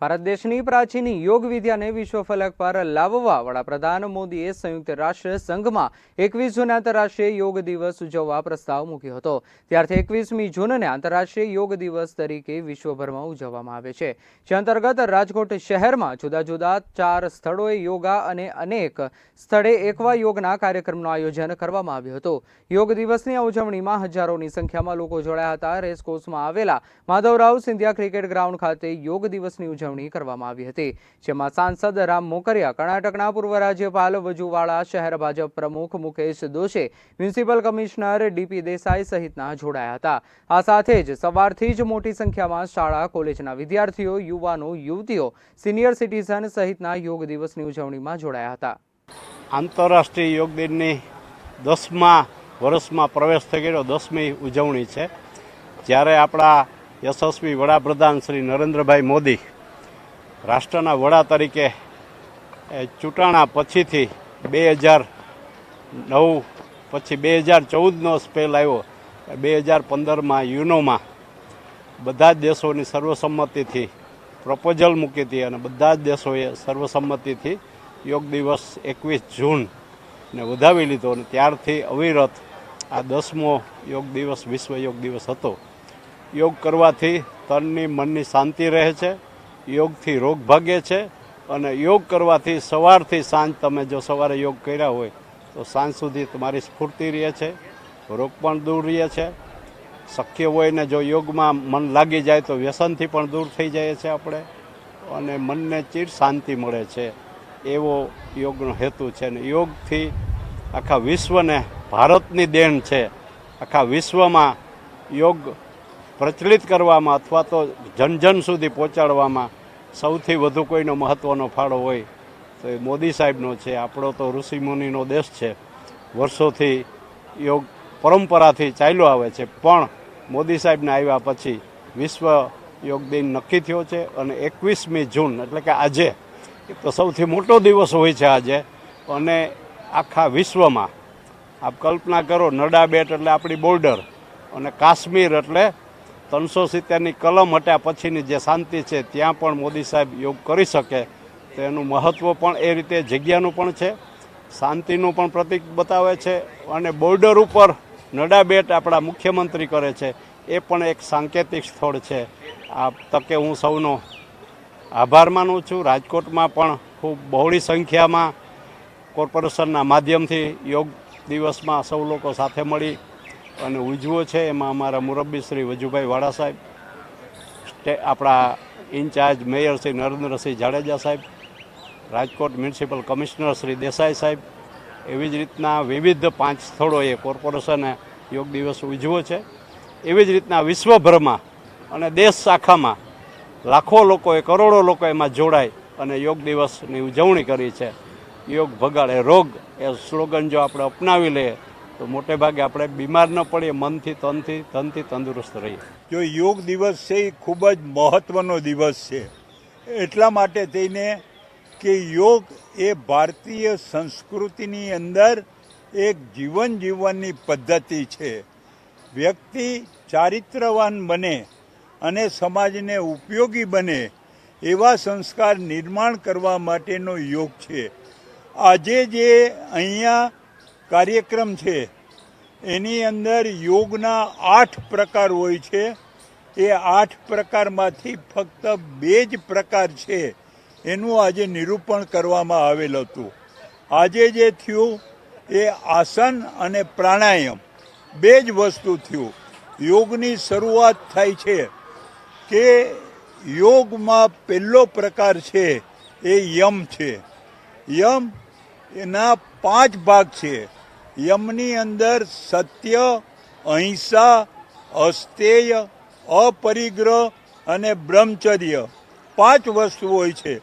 ભારત દેશની પ્રાચીન યોગ વિદ્યાને વિશ્વ ફલક પર લાવવા વડાપ્રધાન મોદીએ સંયુક્ત રાષ્ટ્ર સંઘમાં એકવીસ જૂન આંતરરાષ્ટ્રીય યોગ દિવસ ઉજવવા પ્રસ્તાવ મૂક્યો હતો. ત્યારથી એકવીસમી જૂનને આંતરરાષ્ટ્રીય યોગ દિવસ તરીકે વિશ્વભરમાં ઉજવવામાં આવે છે. જે અંતર્ગત રાજકોટ શહેરમાં જુદા જુદા ચાર સ્થળોએ યોગા અને અનેક સ્થળે એકવા યોગના કાર્યક્રમનું આયોજન કરવામાં આવ્યું હતું. યોગ દિવસની ઉજવણીમાં હજારોની સંખ્યામાં લોકો જોડાયા હતા. રેસકોર્સમાં આવેલા માધવરાવ સિંધિયા ક્રિકેટ ગ્રાઉન્ડ ખાતે યોગ દિવસની ઉજવણી કરવામાં આવી હતી. જેમાં સાંસદ રામ મોકરિયા, કર્ણાટકના પૂર્વ રાજ્યપાલ વજુવાળા, શહેર ભાજપ પ્રમુખ Mukesh Doshi, municipal commissioner DP Desai સહિતના જોડાયા હતા. આ સાથે જ સવારથી જ મોટી સંખ્યામાં શાળા, કોલેજના વિદ્યાર્થીઓ, યુવાનો, યુવતીઓ, સિનિયર સિટીઝન સહિતના યોગ દિવસની ઉજવણીમાં જોડાયા હતા. આંતરરાષ્ટ્રીય યોગ દિનની દસમા વર્ષમાં પ્રવેશ થઈ ગયો દસમી ઉજવણી છે. જ્યારે આપણા યશસ્વી વડાપ્રધાન શ્રી નરેન્દ્રભાઈ મોદી રાષ્ટ્રના વડા તરીકે ચૂંટાણા પછીથી બે હજાર નવ પછી બે હજાર ચૌદનો સ્પેલ આવ્યો. બે હજાર પંદરમાં યુનોમાં બધા જ દેશોની સર્વસંમતિથી પ્રપોઝલ મૂકી હતી અને બધા જ દેશોએ સર્વસંમતિથી યોગ દિવસ એકવીસ જૂન ને વધાવી લીધો અને ત્યારથી અવિરત આ દસમો યોગ દિવસ, વિશ્વ યોગ દિવસ હતો. યોગ કરવાથી તનની મનની શાંતિ રહે છે યોગથી રોગ ભાગે છે અને યોગ કરવાથી સવારથી સાંજ તમે જો સવારે યોગ કર્યા હોય તો સાંજ સુધી તમારી સ્ફૂર્તિ રહે છે, રોગ પણ દૂર રહે છે. શક્ય હોય ને જો યોગમાં મન લાગી જાય તો વ્યસનથી પણ દૂર થઈ જાય છે આપણે અને મનને ચીર શાંતિ મળે છે. એવો યોગનો હેતુ છે ને યોગથી આખા વિશ્વને ભારતની દેન છે. આખા વિશ્વમાં યોગ પ્રચલિત કરવામાં અથવા તો જન જન સુધી પહોંચાડવામાં સૌથી વધુ કોઈનો મહત્ત્વનો ફાળો હોય તો એ મોદી સાહેબનો છે. આપણો તો ઋષિમુનિનો દેશ છે. વર્ષોથી યોગ પરંપરાથી ચાલ્યો આવે છે. પણ મોદી સાહેબને આવ્યા પછી વિશ્વ યોગ દિન નક્કી થયો છે અને એકવીસમી જૂન, એટલે કે આજે તો સૌથી મોટો દિવસ હોય છે આજે. અને આખા વિશ્વમાં આપ કલ્પના કરો નડા બેટ એટલે આપણી બોર્ડર અને કાશ્મીર એટલે ત્રણસો સિત્તેરની કલમ હટ્યા પછીની જે શાંતિ છે, ત્યાં પણ મોદી સાહેબ યોગ કરી શકે. તો એનું મહત્ત્વ પણ એ રીતે જગ્યાનું પણ છે, શાંતિનું પણ પ્રતીક બતાવે છે અને બોર્ડર ઉપર નડા બેટ આપણા મુખ્યમંત્રી કરે છે. એ પણ એક સાંકેતિક સ્થળ છે. આ તકે હું સૌનો આભાર માનું છું. રાજકોટમાં પણ ખૂબ બહોળી સંખ્યામાં કોર્પોરેશનના માધ્યમથી યોગ દિવસમાં સૌ લોકો સાથે મળી અને ઉજવો છે, એમાં અમારા મુરબ્બી શ્રી વજુભાઈ વાડા સાહેબ આપણા ઇન્ચાર્જ મેયર શ્રી નરેન્દ્રસિંહ જાડેજા સાહેબ, રાજકોટ મ્યુનિસિપલ કમિશનર શ્રી દેસાઈ સાહેબ, એવી જ રીતના વિવિધ પાંચ સ્થળોએ કોર્પોરેશને યોગ દિવસ ઉજવો છે. એવી જ રીતના વિશ્વભરમાં અને દેશ શાખામાં લાખો લોકોએ, કરોડો લોકો એમાં જોડાય અને યોગ દિવસની ઉજવણી કરી છે. યોગ ભગાડે રોગ, એ સ્લોગન જો આપણે અપનાવી લઈએ તો મોટે ભાગે આપણે બીમાર ન પડીએ, મનથી, તનથી તનથી તંદુરસ્ત રહીએ. જો યોગ દિવસ છે એ ખૂબ જ મહત્વનો દિવસ છે. એટલા માટે થઈને કે યોગ એ ભારતીય સંસ્કૃતિની અંદર એક જીવન જીવવાની પદ્ધતિ છે. વ્યક્તિ ચારિત્રવાન બને અને સમાજને ઉપયોગી બને એવા સંસ્કાર નિર્માણ કરવા માટેનો યોગ છે. આજે જે અહીંયા કાર્યક્રમ છે. એની અંદર યોગના આઠ પ્રકાર હોય છે. એ આઠ પ્રકારમાંથી ફક્ત બે જ પ્રકાર છે. એનું આજે નિરૂપણ કરવામાં આવેલ હતું. આજે જે થયું એ આસન અને પ્રાણાયામ બે જ વસ્તુ થયું. યોગની શરૂઆત થાય છે કે યોગમાં પહેલો પ્રકાર છે એ યમ છે. યમ એના પાંચ ભાગ છે. યમની અંદર સત્ય અહિંસા અસ્તેય અપરિગ્રહ અને બ્રહ્મચર્ય પાંચ વસ્તુ હોય છે.